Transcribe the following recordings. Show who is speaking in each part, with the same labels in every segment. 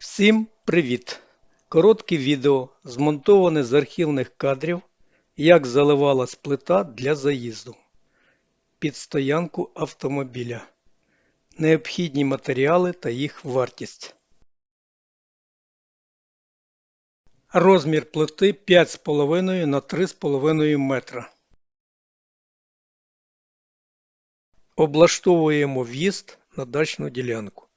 Speaker 1: Всім привіт! Коротке відео змонтоване з архівних кадрів, як заливалась плита для заїзду під стоянку автомобіля. Необхідні матеріали та їх вартість. Розмір плити 5,5 на 3,5 метра. Облаштовуємо в'їзд на дачну ділянку.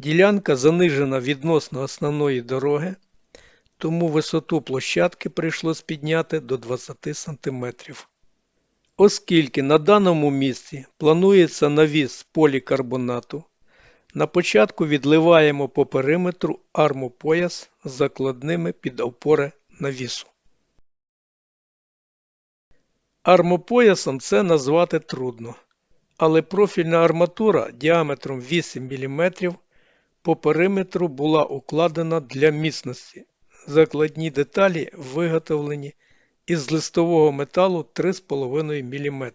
Speaker 1: Ділянка занижена відносно основної дороги, тому висоту площадки прийшлось підняти до 20 см. Оскільки на даному місці планується навіс полікарбонату, на початку відливаємо по периметру армопояс з закладними під опори навісу. Армопоясом це назвати трудно, але профільна арматура діаметром 8 мм по периметру була укладена для міцності. Закладні деталі виготовлені із листового металу 3,5 мм.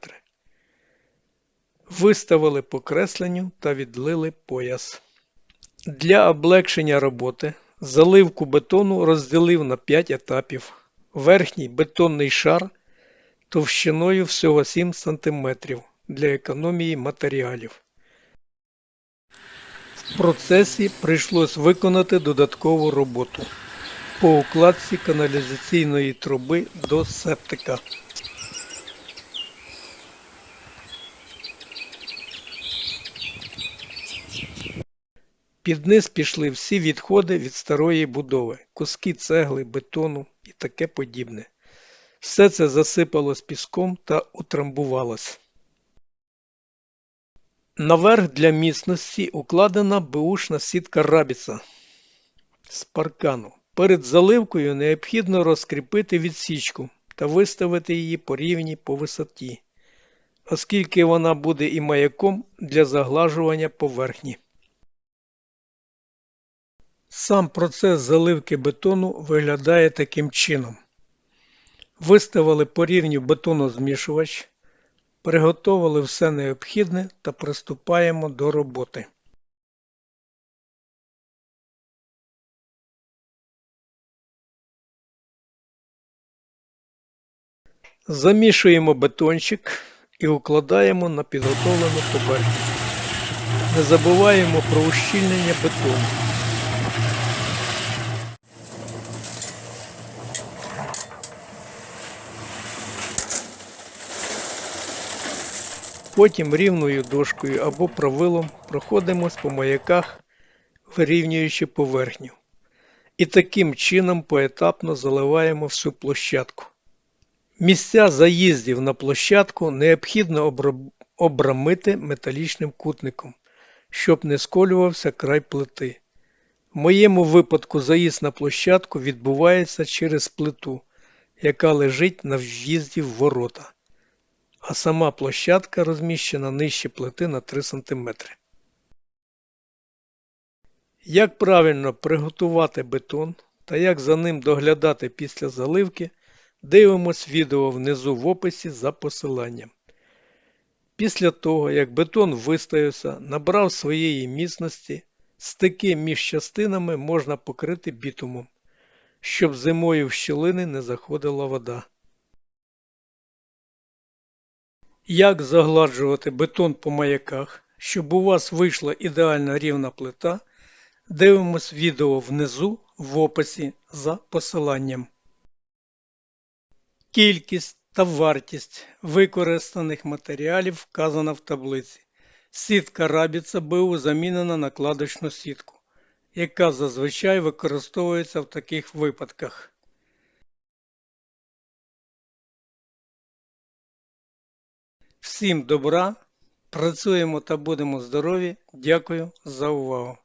Speaker 1: Виставили по кресленню та відлили пояс. Для облегшення роботи заливку бетону розділив на 5 етапів. Верхній бетонний шар товщиною всього 7 см для економії матеріалів. В процесі прийшлось виконати додаткову роботу по укладці каналізаційної труби до септика. Під низ пішли всі відходи від старої будови, куски цегли, бетону і таке подібне. Все це засипалось піском та утрамбувалось. Наверх для міцності укладена беушна сітка рабіца з паркану. Перед заливкою необхідно розкріпити відсічку та виставити її по рівні по висоті, оскільки вона буде і маяком для заглажування поверхні. Сам процес заливки бетону виглядає таким чином. Виставили по рівню бетонозмішувач, приготовили все необхідне та приступаємо до роботи. Замішуємо бетончик і укладаємо на підготовлену поверхню. Не забуваємо про ущільнення бетону. Потім рівною дошкою або правилом проходимось по маяках, вирівнюючи поверхню. І таким чином поетапно заливаємо всю площадку. Місця заїздів на площадку необхідно обрамити металічним кутником, щоб не сколювався край плити. В моєму випадку заїзд на площадку відбувається через плиту, яка лежить на в'їзді в ворота, а сама площадка розміщена нижче плити на 3 см. Як правильно приготувати бетон та як за ним доглядати після заливки, дивимось відео внизу в описі за посиланням. Після того, як бетон вистоявся, набрав своєї міцності, стики між частинами можна покрити бітумом, щоб зимою в щілини не заходила вода. Як загладжувати бетон по маяках, щоб у вас вийшла ідеальна рівна плита, дивимось відео внизу в описі за посиланням. Кількість та вартість використаних матеріалів вказана в таблиці. Сітка рабіца БУ замінена на кладочну сітку, яка зазвичай використовується в таких випадках. Всім добра, працюємо та будемо здорові. Дякую за увагу.